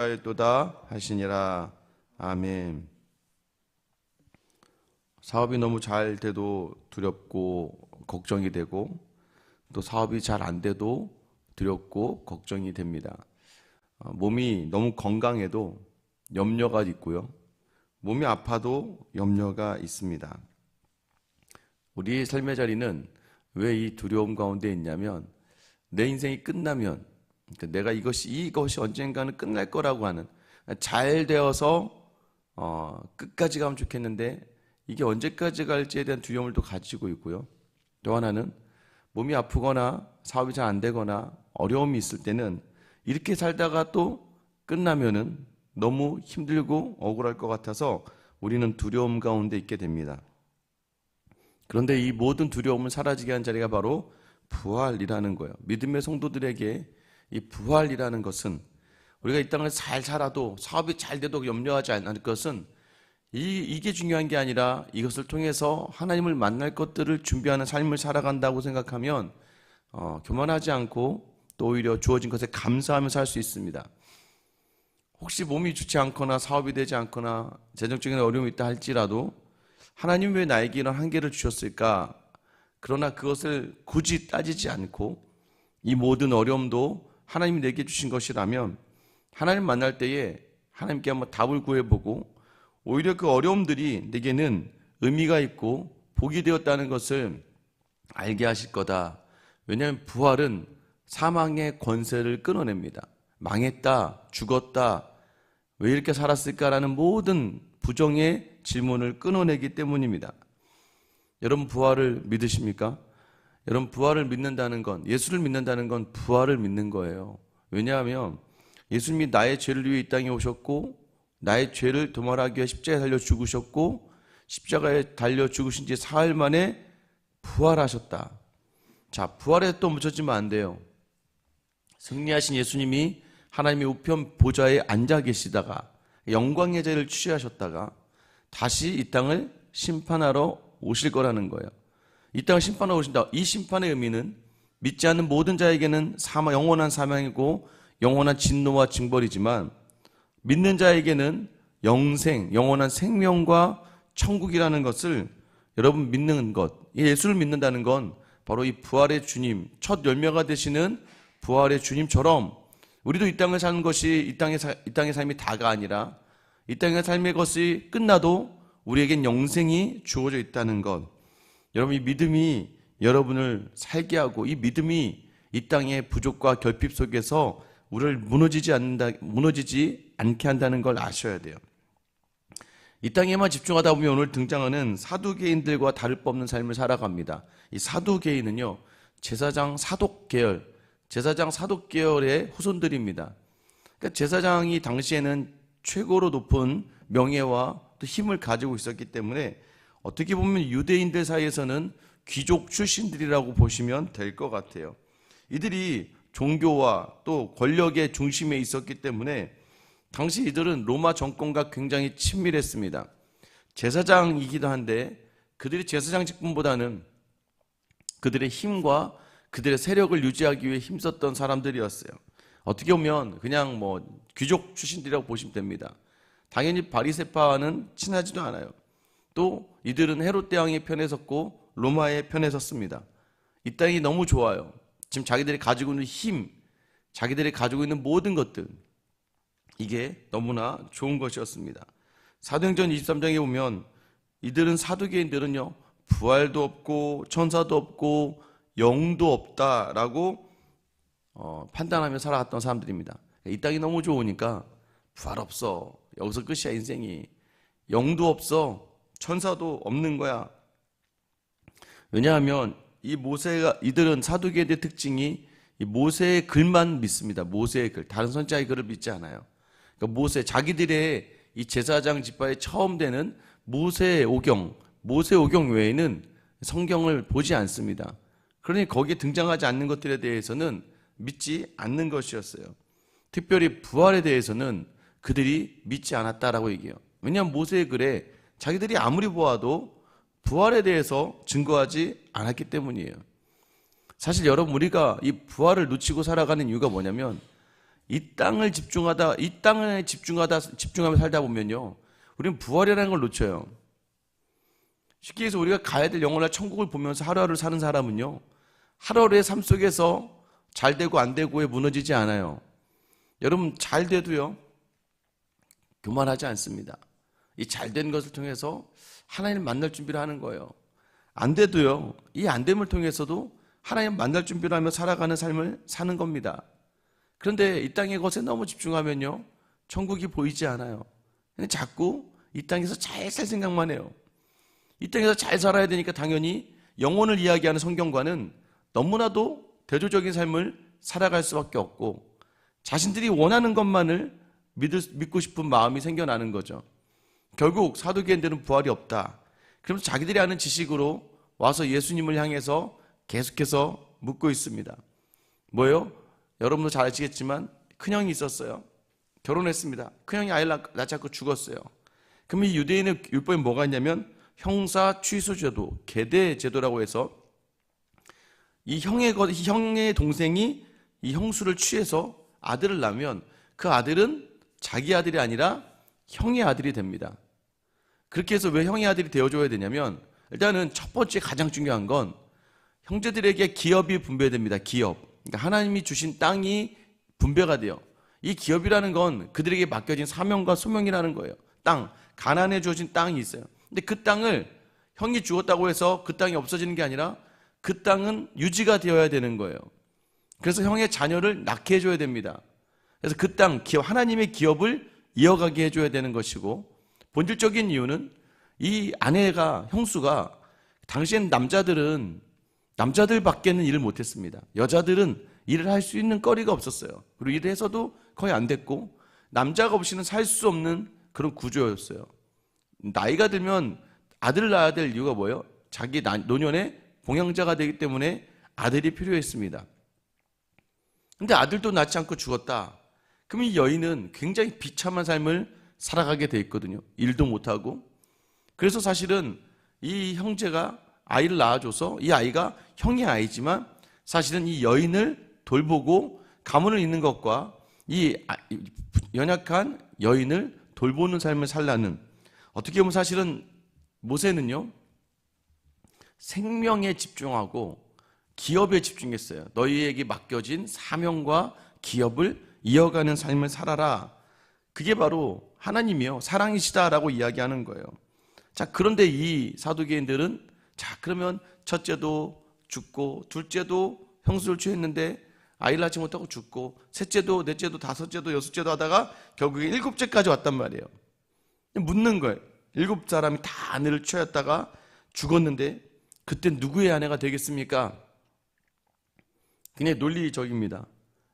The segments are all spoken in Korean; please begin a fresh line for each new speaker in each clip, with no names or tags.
하였도다 하시니라. 아멘. 사업이 너무 잘 돼도 두렵고 걱정이 되고 또 사업이 잘 안 돼도 두렵고 걱정이 됩니다. 어, 몸이 너무 건강해도 염려가 있고요. 몸이 아파도 염려가 있습니다. 우리 삶의 자리는 왜 이 두려움 가운데 있냐면 내 인생이 끝나면 내가 이것이 이것이 언젠가는 끝날 거라고 하는 잘 되어서 어, 끝까지 가면 좋겠는데 이게 언제까지 갈지에 대한 두려움을 또 가지고 있고요. 또 하나는 몸이 아프거나 사업이 잘 안 되거나 어려움이 있을 때는 이렇게 살다가 또 끝나면은 너무 힘들고 억울할 것 같아서 우리는 두려움 가운데 있게 됩니다. 그런데 이 모든 두려움을 사라지게 한 자리가 바로 부활이라는 거예요. 믿음의 성도들에게 이 부활이라는 것은 우리가 이 땅을 잘 살아도 사업이 잘 돼도 염려하지 않을 것은 이, 이게 중요한 게 아니라 이것을 통해서 하나님을 만날 것들을 준비하는 삶을 살아간다고 생각하면 어, 교만하지 않고 또 오히려 주어진 것에 감사하며 살수 있습니다. 혹시 몸이 좋지 않거나 사업이 되지 않거나 재정적인 어려움이 있다 할지라도 하나님 왜 나에게 이런 한계를 주셨을까? 그러나 그것을 굳이 따지지 않고 이 모든 어려움도 하나님이 내게 주신 것이라면 하나님 만날 때에 하나님께 한번 답을 구해보고 오히려 그 어려움들이 내게는 의미가 있고 복이 되었다는 것을 알게 하실 거다. 왜냐하면 부활은 사망의 권세를 끊어냅니다. 망했다, 죽었다, 왜 이렇게 살았을까라는 모든 부정의 질문을 끊어내기 때문입니다. 여러분 부활을 믿으십니까? 여러분 부활을 믿는다는 건 예수를 믿는다는 건 부활을 믿는 거예요. 왜냐하면 예수님이 나의 죄를 위해 이 땅에 오셨고 나의 죄를 도말하기 위해 십자가에 달려 죽으셨고 십자가에 달려 죽으신 지 사흘 만에 부활하셨다. 자, 부활에 또 묻혀지면 안 돼요. 승리하신 예수님이 하나님의 우편 보좌에 앉아 계시다가 영광의 자리를 취하셨다가 다시 이 땅을 심판하러 오실 거라는 거예요. 이 땅을 심판하러 오신다. 이 심판의 의미는 믿지 않는 모든 자에게는 사망, 영원한 사망이고 영원한 진노와 징벌이지만 믿는 자에게는 영생, 영원한 생명과 천국이라는 것을 여러분 믿는 것, 예수를 믿는다는 건 바로 이 부활의 주님, 첫 열매가 되시는 부활의 주님처럼 우리도 이 땅을 사는 것이 이 땅의, 사, 이 땅의 삶이 다가 아니라 이 땅의 삶의 것이 끝나도 우리에겐 영생이 주어져 있다는 것. 여러분, 이 믿음이 여러분을 살게 하고 이 믿음이 이 땅의 부족과 결핍 속에서 우리를 무너지지 않는다, 무너지지 않게 한다는 걸 아셔야 돼요. 이 땅에만 집중하다 보면 오늘 등장하는 사두개인들과 다를 바 없는 삶을 살아갑니다. 이 사두개인은요, 제사장 사독 계열, 제사장 사독 계열의 후손들입니다. 그러니까 제사장이 당시에는 최고로 높은 명예와 또 힘을 가지고 있었기 때문에 어떻게 보면 유대인들 사이에서는 귀족 출신들이라고 보시면 될 것 같아요. 이들이 종교와 또 권력의 중심에 있었기 때문에 당시 이들은 로마 정권과 굉장히 친밀했습니다. 제사장이기도 한데 그들이 제사장 직분보다는 그들의 힘과 그들의 세력을 유지하기 위해 힘썼던 사람들이었어요. 어떻게 보면 그냥 뭐 귀족 출신들이라고 보시면 됩니다. 당연히 바리세파와는 친하지도 않아요. 또 이들은 헤롯 대왕의 편에 섰고 로마의 편에 섰습니다. 이 땅이 너무 좋아요. 지금 자기들이 가지고 있는 힘, 자기들이 가지고 있는 모든 것들 이게 너무나 좋은 것이었습니다. 사도행전 23장에 보면 이들은 사두개인들은요 부활도 없고 천사도 없고 영도 없다라고 어, 판단하며 살아갔던 사람들입니다. 이 땅이 너무 좋으니까 부활 없어. 여기서 끝이야 인생이. 영도 없어. 천사도 없는 거야. 왜냐하면 이 모세가 이들은 사두개의 특징이 이 모세의 글만 믿습니다. 모세의 글. 다른 선자의 글을 믿지 않아요. 그러니까 모세 자기들의 이 제사장 집화에 처음 되는 모세 오경, 모세 오경 외에는 성경을 보지 않습니다. 그러니 거기에 등장하지 않는 것들에 대해서는 믿지 않는 것이었어요. 특별히 부활에 대해서는 그들이 믿지 않았다라고 얘기해요. 왜냐하면 모세의 글에 자기들이 아무리 보아도 부활에 대해서 증거하지 않았기 때문이에요. 사실 여러분 우리가 이 부활을 놓치고 살아가는 이유가 뭐냐면 이 땅을 집중하다 이 땅에 집중하다 집중하며 살다 보면요. 우리는 부활이라는 걸 놓쳐요. 쉽게 해서 우리가 가야 될 영원한 천국을 보면서 하루하루 사는 사람은요. 하루하루의 삶 속에서 잘 되고 안 되고에 무너지지 않아요. 여러분 잘 돼도요. 교만하지 않습니다. 이 잘된 것을 통해서 하나님을 만날 준비를 하는 거예요. 안 돼도요. 이 안 됨을 통해서도 하나님 만날 준비를 하며 살아가는 삶을 사는 겁니다. 그런데 이 땅의 것에 너무 집중하면요. 천국이 보이지 않아요. 자꾸 이 땅에서 잘 살 생각만 해요. 이 땅에서 잘 살아야 되니까 당연히 영혼을 이야기하는 성경과는 너무나도 대조적인 삶을 살아갈 수밖에 없고 자신들이 원하는 것만을 믿고 싶은 마음이 생겨나는 거죠. 결국 사두개인들은 부활이 없다. 그러면서 자기들이 아는 지식으로 와서 예수님을 향해서 계속해서 묻고 있습니다. 뭐예요? 여러분도 잘 아시겠지만 큰형이 있었어요. 결혼했습니다. 큰형이 아이를 낳지 않고 죽었어요. 그럼 이 유대인의 율법에 뭐가 있냐면 형사 취소 제도, 계대 제도라고 해서 이 형의 것- 이 형의 동생이 이 형수를 취해서 아들을 낳으면 그 아들은 자기 아들이 아니라 형의 아들이 됩니다. 그렇게 해서 왜 형의 아들이 되어줘야 되냐면 일단은 첫 번째 가장 중요한 건 형제들에게 기업이 분배됩니다. 기업. 그러니까 하나님이 주신 땅이 분배가 돼요. 이 기업이라는 건 그들에게 맡겨진 사명과 소명이라는 거예요. 땅, 가난해 주어진 땅이 있어요. 근데 그 땅을 형이 주었다고 해서 그 땅이 없어지는 게 아니라 그 땅은 유지가 되어야 되는 거예요. 그래서 형의 자녀를 낳게 해줘야 됩니다. 그래서 그 땅, 기업, 하나님의 기업을 이어가게 해줘야 되는 것이고, 본질적인 이유는 이 아내가, 형수가, 당시엔 남자들은, 남자들밖에는 일을 못했습니다. 여자들은 일을 할 수 있는 거리가 없었어요. 그리고 일을 해서도 거의 안 됐고, 남자가 없이는 살 수 없는 그런 구조였어요. 나이가 들면 아들을 낳아야 될 이유가 뭐예요? 자기 나- 노년에 봉양자가 되기 때문에 아들이 필요했습니다. 근데 아들도 낳지 않고 죽었다. 그럼 이 여인은 굉장히 비참한 삶을 살아가게 돼 있거든요. 일도 못하고. 그래서 사실은 이 형제가 아이를 낳아줘서 이 아이가 형의 아이지만 사실은 이 여인을 돌보고 가문을 잇는 것과 이 아- 이 연약한 여인을 돌보는 삶을 살라는 어떻게 보면 사실은 모세는요 생명에 집중하고 기업에 집중했어요. 너희에게 맡겨진 사명과 기업을 이어가는 삶을 살아라. 그게 바로 하나님이요. 사랑이시다라고 이야기하는 거예요. 자, 그런데 이 사두개인들은 자, 그러면 첫째도 죽고 둘째도 형수를 취했는데 아이를 낳지 못하고 죽고 셋째도 넷째도 다섯째도 여섯째도 하다가 결국에 일곱째까지 왔단 말이에요. 묻는 거예요. 일곱 사람이 다 아내를 취했다가 죽었는데 그때 누구의 아내가 되겠습니까? 그냥 논리적입니다.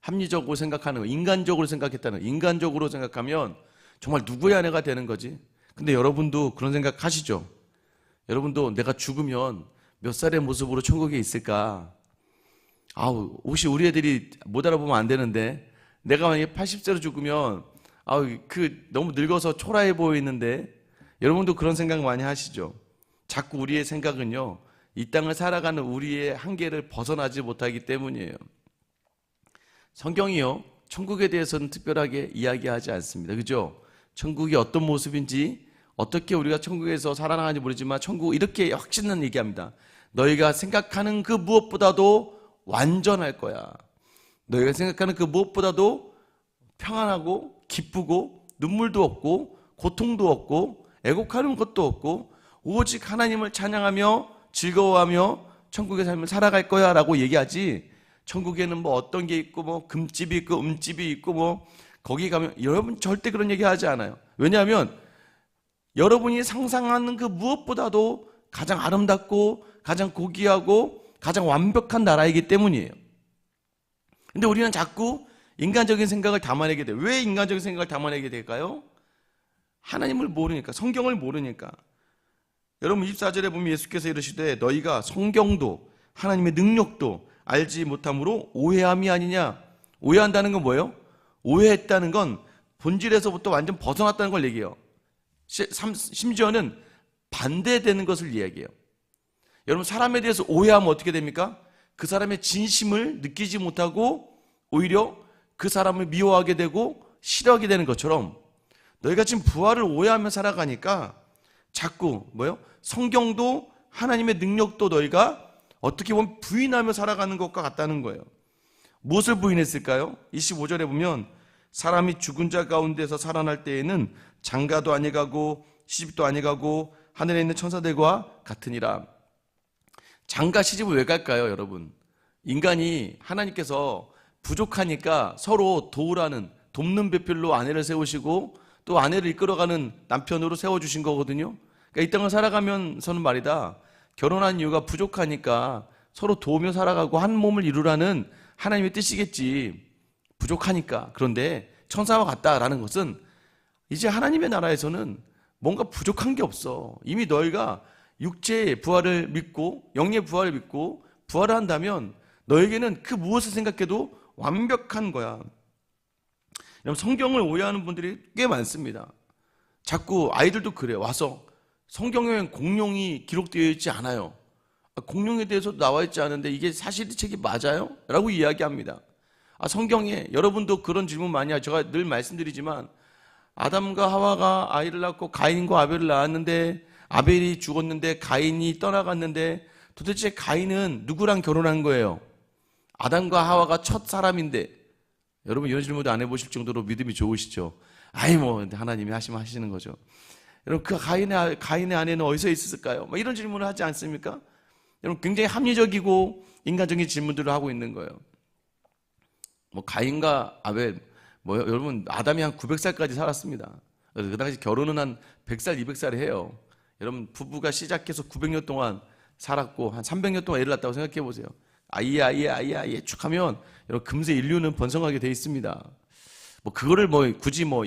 합리적으로 생각하는 거, 인간적으로 생각했다는 거. 인간적으로 생각하면 정말 누구의 아내가 되는 거지? 근데 여러분도 그런 생각 하시죠? 여러분도 내가 죽으면 몇 살의 모습으로 천국에 있을까? 아우, 혹시 우리 애들이 못 알아보면 안 되는데, 내가 만약에 80세로 죽으면, 아우, 그, 너무 늙어서 초라해 보이는데, 여러분도 그런 생각 많이 하시죠? 자꾸 우리의 생각은요, 이 땅을 살아가는 우리의 한계를 벗어나지 못하기 때문이에요. 성경이요, 천국에 대해서는 특별하게 이야기하지 않습니다. 그죠? 천국이 어떤 모습인지, 어떻게 우리가 천국에서 살아나가는지 모르지만, 천국 이렇게 확신은 얘기합니다. 너희가 생각하는 그 무엇보다도 완전할 거야. 너희가 생각하는 그 무엇보다도 평안하고, 기쁘고, 눈물도 없고, 고통도 없고, 애곡하는 것도 없고, 오직 하나님을 찬양하며 즐거워하며 천국의 삶을 살아갈 거야 라고 얘기하지 천국에는 뭐 어떤 게 있고 뭐 금집이 있고 음집이 있고 뭐 거기 가면 여러분 절대 그런 얘기 하지 않아요. 왜냐하면 여러분이 상상하는 그 무엇보다도 가장 아름답고 가장 고귀하고 가장 완벽한 나라이기 때문이에요. 근데 우리는 자꾸 인간적인 생각을 담아내게 돼요. 왜 인간적인 생각을 담아내게 될까요? 하나님을 모르니까, 성경을 모르니까. 여러분 24절에 보면 예수께서 이르시되 너희가 성경도 하나님의 능력도 알지 못함으로 오해함이 아니냐. 오해한다는 건 뭐예요? 오해했다는 건 본질에서부터 완전 벗어났다는 걸 얘기해요. 심지어는 반대되는 것을 이야기해요. 여러분 사람에 대해서 오해하면 어떻게 됩니까? 그 사람의 진심을 느끼지 못하고 오히려 그 사람을 미워하게 되고 싫어하게 되는 것처럼 너희가 지금 부활을 오해하며 살아가니까 자꾸 뭐요? 성경도 하나님의 능력도 너희가 어떻게 보면 부인하며 살아가는 것과 같다는 거예요. 무엇을 부인했을까요? 25절에 보면 사람이 죽은 자 가운데서 살아날 때에는 장가도 아니가고 시집도 아니가고 하늘에 있는 천사들과 같으니라. 장가 시집을 왜 갈까요, 여러분? 인간이 하나님께서 부족하니까 서로 도우라는 돕는 배필로 아내를 세우시고 또 아내를 이끌어가는 남편으로 세워주신 거거든요. 그러니까 이 땅을 살아가면서는 말이다. 결혼한 이유가 부족하니까 서로 도우며 살아가고 한 몸을 이루라는 하나님의 뜻이겠지. 부족하니까. 그런데 천사와 같다라는 것은 이제 하나님의 나라에서는 뭔가 부족한 게 없어. 이미 너희가 육체의 부활을 믿고 영의 부활을 믿고 부활을 한다면 너에게는 그 무엇을 생각해도 완벽한 거야. 성경을 오해하는 분들이 꽤 많습니다. 자꾸 아이들도 그래요. 와서 성경에 공룡이 기록되어 있지 않아요. 아, 공룡에 대해서 나와 있지 않은데 이게 사실 책이 맞아요? 라고 이야기합니다. 아, 성경에 여러분도 그런 질문 많이 하죠. 제가 늘 말씀드리지만 아담과 하와가 아이를 낳고 가인과 아벨을 낳았는데 아벨이 죽었는데 가인이 떠나갔는데 도대체 가인은 누구랑 결혼한 거예요? 아담과 하와가 첫 사람인데 여러분 이런 질문도 안 해보실 정도로 믿음이 좋으시죠? 아이 뭐 하나님이 하시면 하시는 거죠. 여러분 그 가인의 가인의 아내는 어디서 있었을까요? 뭐 이런 질문을 하지 않습니까? 여러분 굉장히 합리적이고 인간적인 질문들을 하고 있는 거예요. 뭐 가인과 아벨 뭐 여러분 아담이 한 900살까지 살았습니다. 그 당시 결혼은 한 100살, 200살 해요. 여러분 부부가 시작해서 900년 동안 살았고 한 300년 동안 애를 낳았다고 생각해 보세요. 아이에 아이에 아이에 아이에 쭉 하면 여러분 금세 인류는 번성하게 돼 있습니다. 뭐 그거를 뭐 굳이 뭐,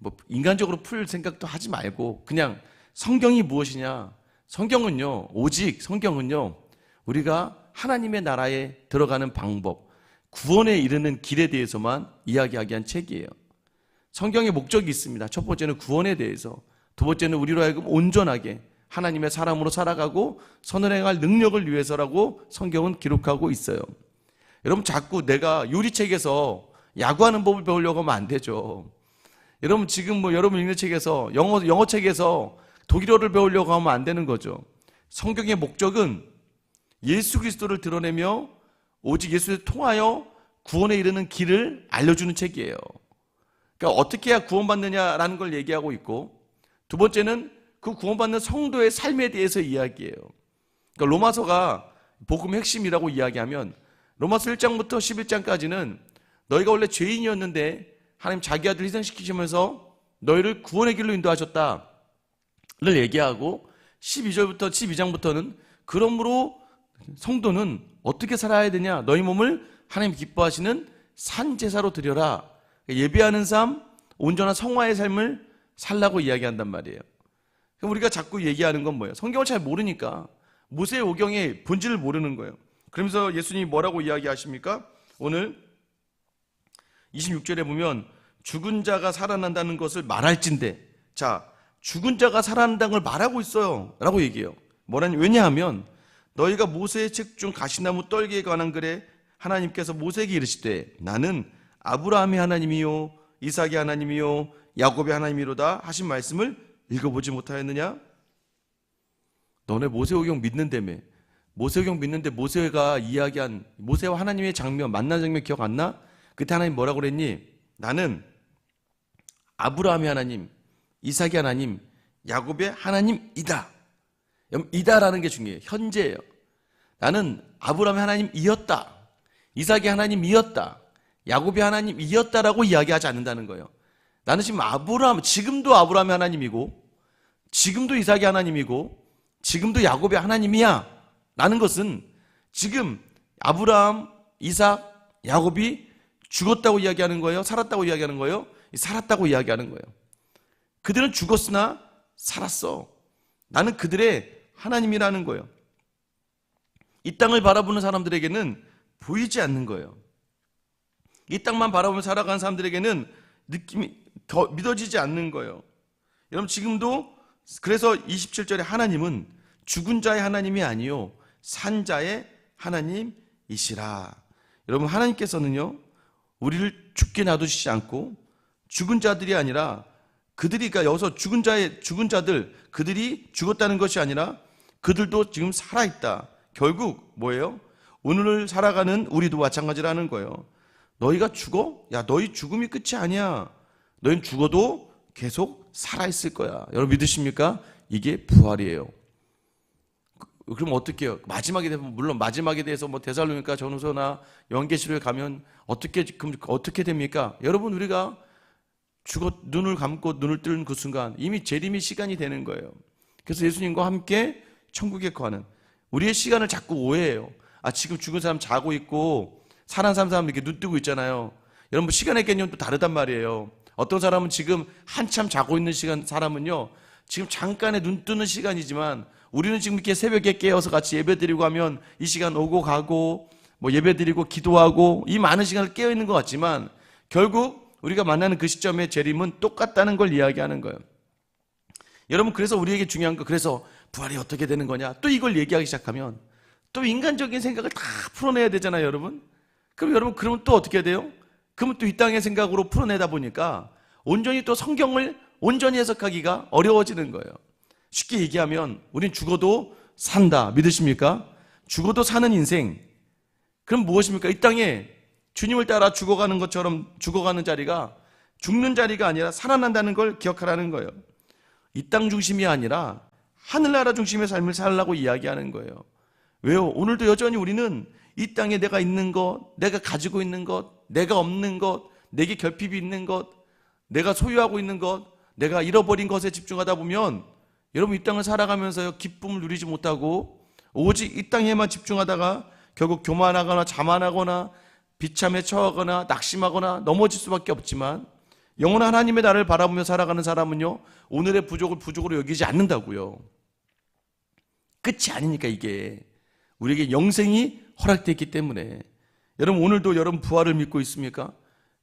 뭐 인간적으로 풀 생각도 하지 말고 그냥 성경이 무엇이냐? 성경은요. 오직 성경은요. 우리가 하나님의 나라에 들어가는 방법, 구원에 이르는 길에 대해서만 이야기하게 한 책이에요. 성경의 목적이 있습니다. 첫 번째는 구원에 대해서, 두 번째는 우리로 하여금 온전하게 하나님의 사람으로 살아가고 선을 행할 능력을 위해서라고 성경은 기록하고 있어요. 여러분 자꾸 내가 요리책에서 야구하는 법을 배우려고 하면 안 되죠. 여러분 지금 뭐 여러분 읽는 책에서 영어 영어 책에서 독일어를 배우려고 하면 안 되는 거죠. 성경의 목적은 예수 그리스도를 드러내며 오직 예수를 통하여 구원에 이르는 길을 알려주는 책이에요. 그러니까 어떻게 해야 구원받느냐라는 걸 얘기하고 있고 두 번째는 그 구원받는 성도의 삶에 대해서 이야기해요. 그러니까 로마서가 복음의 핵심이라고 이야기하면 로마서 1장부터 11장까지는 너희가 원래 죄인이었는데 하나님 자기 아들 희생시키시면서 너희를 구원의 길로 인도하셨다를 얘기하고 12절부터 12장부터는 그러므로 성도는 어떻게 살아야 되냐? 너희 몸을 하나님 기뻐하시는 산 제사로 드려라. 예배하는 삶, 온전한 성화의 삶을 살라고 이야기한단 말이에요. 우리가 자꾸 얘기하는 건 뭐예요? 성경을 잘 모르니까 모세의 오경의 본질을 모르는 거예요. 그러면서 예수님이 뭐라고 이야기하십니까? 오늘 26절에 보면 죽은 자가 살아난다는 것을 말할진대. 자, 죽은 자가 살아난다는 걸 말하고 있어요. 라고 얘기해요. 뭐라니? 왜냐하면 너희가 모세의 책 중 가시나무 떨기에 관한 글에 하나님께서 모세에게 이르시되 나는 아브라함의 하나님이요 이삭의 하나님이요 야곱의 하나님이로다 하신 말씀을 읽어보지 못하였느냐? 너네 모세오경 믿는다며 모세오경 믿는데 모세가 이야기한 모세와 하나님의 장면 만난 장면 기억 안 나? 그때 하나님 뭐라고 그랬니? 나는 아브라함의 하나님, 이삭의 하나님, 야곱의 하나님이다. 이다라는 게 중요해요. 현재예요. 나는 아브라함의 하나님이었다. 이삭의 하나님이었다. 야곱의 하나님이었다라고 이야기하지 않는다는 거예요. 나는 지금 아브라함, 지금도 아브라함의 하나님이고, 지금도 이삭의 하나님이고, 지금도 야곱의 하나님이야. 라는 것은 지금 아브라함, 이삭, 야곱이 죽었다고 이야기하는 거예요? 살았다고 이야기하는 거예요? 살았다고 이야기하는 거예요. 그들은 죽었으나 살았어. 나는 그들의 하나님이라는 거예요. 이 땅을 바라보는 사람들에게는 보이지 않는 거예요. 이 땅만 바라보며 살아가는 사람들에게는 느낌이 더 믿어지지 않는 거예요. 여러분 지금도 그래서 27절에 하나님은 죽은 자의 하나님이 아니요 산 자의 하나님이시라. 여러분 하나님께서는요 우리를 죽게 놔두시지 않고 죽은 자들이 아니라 그들이 그러니까 여기서 죽은 자의 죽은 자들 그들이 죽었다는 것이 아니라 그들도 지금 살아 있다. 결국 뭐예요? 오늘을 살아가는 우리도 마찬가지라는 거예요. 너희가 죽어? 야, 너희 죽음이 끝이 아니야. 너희는 죽어도 계속 살아 있을 거야. 여러분 믿으십니까? 이게 부활이에요. 그- 그럼 어떻게 해요? 마지막에 되면 물론 마지막에 대해서 뭐 데살로니가 전후서나 연계시로에 가면 어떻게 그럼 어떻게 됩니까? 여러분 우리가 죽어 눈을 감고 눈을 뜨는 그 순간 이미 재림의 시간이 되는 거예요. 그래서 예수님과 함께 천국에 거하는 우리의 시간을 자꾸 오해해요. 아 지금 죽은 사람 자고 있고 살아난 사람 사람 이렇게 눈 뜨고 있잖아요. 여러분 시간의 개념도 다르단 말이에요. 어떤 사람은 지금 한참 자고 있는 시간 사람은요. 지금 잠깐의 눈 뜨는 시간이지만 우리는 지금 이렇게 새벽에 깨어서 같이 예배드리고 하면 이 시간 오고 가고 뭐 예배드리고 기도하고 이 많은 시간을 깨어 있는 것 같지만 결국 우리가 만나는 그 시점의 재림은 똑같다는 걸 이야기하는 거예요. 여러분 그래서 우리에게 중요한 거 그래서 부활이 어떻게 되는 거냐 또 이걸 얘기하기 시작하면 또 인간적인 생각을 다 풀어내야 되잖아요 여러분 그럼 여러분 그러면 또 어떻게 돼요? 그러면 또 이 땅의 생각으로 풀어내다 보니까 온전히 또 성경을 온전히 해석하기가 어려워지는 거예요 쉽게 얘기하면 우린 죽어도 산다 믿으십니까? 죽어도 사는 인생 그럼 무엇입니까? 이 땅에 주님을 따라 죽어가는 것처럼 죽어가는 자리가 죽는 자리가 아니라 살아난다는 걸 기억하라는 거예요 이 땅 중심이 아니라 하늘나라 중심의 삶을 살라고 이야기하는 거예요. 왜요? 오늘도 여전히 우리는 이 땅에 내가 있는 것, 내가 가지고 있는 것, 내가 없는 것, 내게 결핍이 있는 것, 내가 소유하고 있는 것, 내가 잃어버린 것에 집중하다 보면 여러분 이 땅을 살아가면서요 기쁨을 누리지 못하고 오직 이 땅에만 집중하다가 결국 교만하거나 자만하거나 비참에 처하거나 낙심하거나 넘어질 수밖에 없지만 영원한 하나님의 나를 바라보며 살아가는 사람은요, 오늘의 부족을 부족으로 여기지 않는다고요. 끝이 아니니까 이게. 우리에게 영생이 허락되어 있기 때문에. 여러분, 오늘도 여러분 부활을 믿고 있습니까?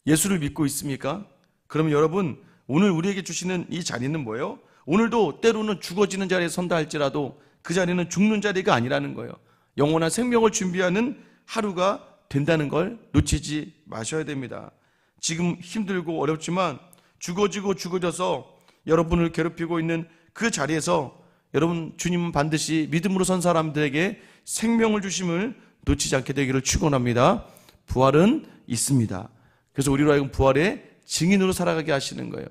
예수를 믿고 있습니까? 그러면 여러분, 오늘 우리에게 주시는 이 자리는 뭐예요? 오늘도 때로는 죽어지는 자리에 선다 할지라도 그 자리는 죽는 자리가 아니라는 거예요. 영원한 생명을 준비하는 하루가 된다는 걸 놓치지 마셔야 됩니다. 지금 힘들고 어렵지만 죽어지고 죽어져서 여러분을 괴롭히고 있는 그 자리에서 여러분 주님은 반드시 믿음으로 선 사람들에게 생명을 주심을 놓치지 않게 되기를 축원합니다. 부활은 있습니다. 그래서 우리로 하여금 부활의 증인으로 살아가게 하시는 거예요.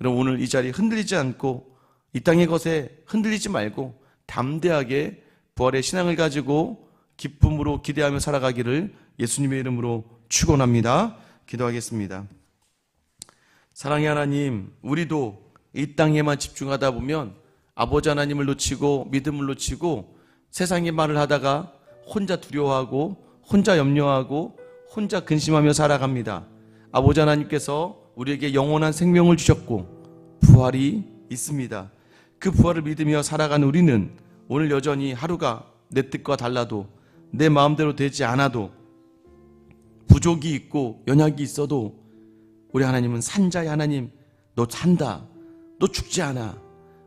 여러분 오늘 이 자리 흔들리지 않고 이 땅의 것에 흔들리지 말고 담대하게 부활의 신앙을 가지고 기쁨으로 기대하며 살아가기를 예수님의 이름으로 축원합니다. 기도하겠습니다. 사랑의 하나님, 우리도 이 땅에만 집중하다 보면 아버지 하나님을 놓치고 믿음을 놓치고 세상의 말을 하다가 혼자 두려워하고 혼자 염려하고 혼자 근심하며 살아갑니다. 아버지 하나님께서 우리에게 영원한 생명을 주셨고 부활이 있습니다. 그 부활을 믿으며 살아가는 우리는 오늘 여전히 하루가 내 뜻과 달라도 내 마음대로 되지 않아도 부족이 있고 연약이 있어도 우리 하나님은 산자의 하나님 너 산다 너 죽지 않아.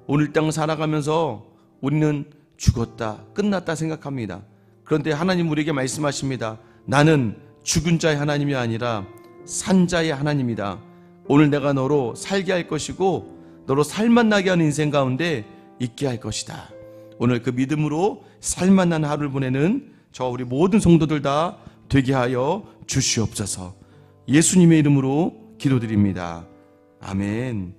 오늘 땅을 살아가면서 우리는 죽었다 끝났다 생각합니다. 그런데 하나님 우리에게 말씀하십니다. 나는 죽은 자의 하나님이 아니라 산자의 하나님이다. 오늘 내가 너로 살게 할 것이고 너로 살만 나게 하는 인생 가운데 있게 할 것이다 오늘 그 믿음으로 나는 하루를 보내는 저 우리 모든 성도들 다 되게 하여 주시옵소서. 예수님의 이름으로 기도드립니다. 아멘.